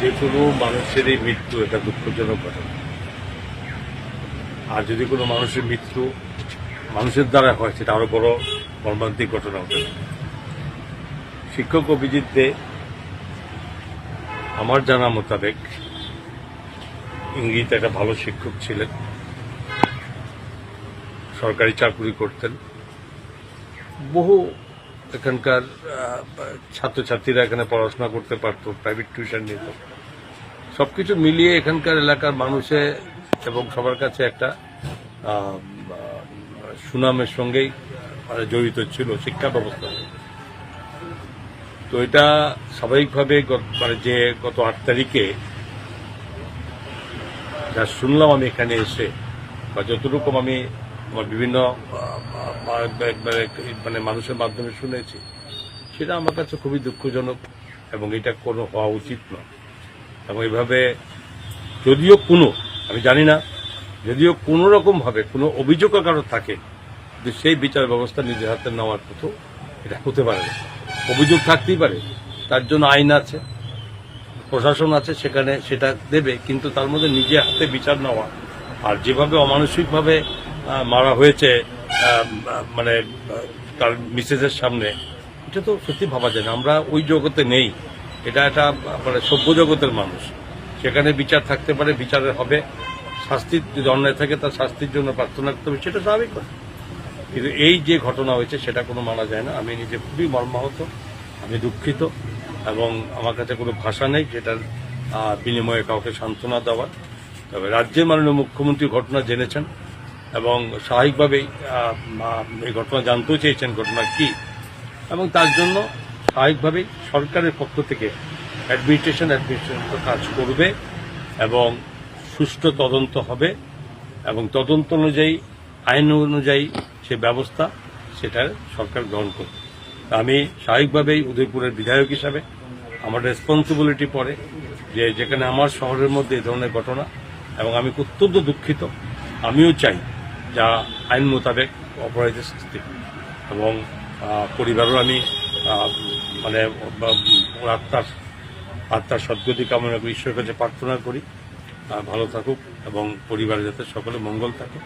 যে কোনো মানুষেরই মৃত্যু এটা দুঃখজনক ঘটনা আর যদি কোনো মানুষের মৃত্যু মানুষের দ্বারা হয়, সেটা আরও বড় মর্মান্তিক ঘটনা হতে পারে। শিক্ষক অভিজিৎ দে, আমার জানা মোতাবেক ইঙ্গিত, একটা ভালো শিক্ষক ছিলেন। সরকারি চাকরি করতেন। বহু এখানকার ছাত্রছাত্রীরা এখানে পড়াশোনা করতে পারতো প্রাইভেট টিউশন নিত। সবকিছু মিলিয়ে এখানকার এলাকার মানুষে এবং সবার কাছে একটা সুনামের সঙ্গেই মানে জড়িত ছিল, শিক্ষা ব্যবস্থা। তো এটা স্বাভাবিকভাবে মানে যে গত আট তারিখে যা শুনলাম আমি এখানে এসে, বা যতটুকু আমি বিভিন্ন মানে- মানে মানুষের মাধ্যমে শুনেছি। সেটা আমার কাছে খুবই দুঃখজনক এবং এটা কোনো হওয়া উচিত নয়। এবং এভাবে যদিও কোনো, আমি জানি না, যদিও কোনো রকম ভাবে কোনো অভিযোগ কারও থাকে যে সেই বিচার ব্যবস্থা নিজের হাতে নেওয়ার মতো এটা হতে পারে না। অভিযোগ থাকতেই পারে, তার জন্য আইন আছে, প্রশাসন আছে, সেখানে সেটা দেবে, কিন্তু তার মধ্যে নিজে হাতে বিচার নেওয়া আর যেভাবে অমানসিকভাবে মারা হয়েছে মানে তার মিসেসের সামনে, এটা তো সত্যি ভাবা যায় না। আমরা ওই জগতে নেই। এটা একটা মানে সভ্য জগতের মানুষ। সেখানে বিচার থাকতে পারে, বিচারের হবে। শাস্তির যদি অন্যায় থাকে, তার শাস্তির জন্য প্রার্থনা করতে হবে, সেটা স্বাভাবিক কিন্তু এই যে ঘটনা হয়েছে, সেটা কোনো মানা যায় না। আমি নিজে খুবই মর্মাহত, আমি দুঃখিত, এবং আমার কাছে কোনো ভাষা নেই যেটার বিনিময়ে কাউকে সান্ত্বনা দেওয়ার। তবে রাজ্যের মাননীয় মুখ্যমন্ত্রী ঘটনা জেনেছেন। এবং স্বাভাবিকভাবেই এই ঘটনা জানতেও চেয়েছেন ঘটনা কি, এবং তার জন্য স্বাভাবিকভাবেই সরকারের পক্ষ থেকে অ্যাডমিনিস্ট্রেশন অ্যাডমিনিস্ট্রেশন কাজ করবে এবং সুষ্ঠু তদন্ত হবে এবং তদন্ত অনুযায়ী, আইন অনুযায়ী সে ব্যবস্থা সেটার সরকার গ্রহণ করবে। আমি স্বাভাবিকভাবেই উদয়পুরের বিধায়ক হিসাবে আমার রেসপন্সিবিলিটি পড়ে যে যেখানে আমার শহরের মধ্যে এই ধরনের ঘটনা এবং আমি অত্যন্ত দুঃখিত। আমিও চাই যা আইন মোতাবেক অপরাধের শাস্তি। এবং পরিবারও আমি মানে আত্মার আত্মার সদ্গতি কামনা করি, ঈশ্বরের কাছে প্রার্থনা করি। ভালো থাকুক এবং পরিবারে যাতে সকলে মঙ্গল থাকে।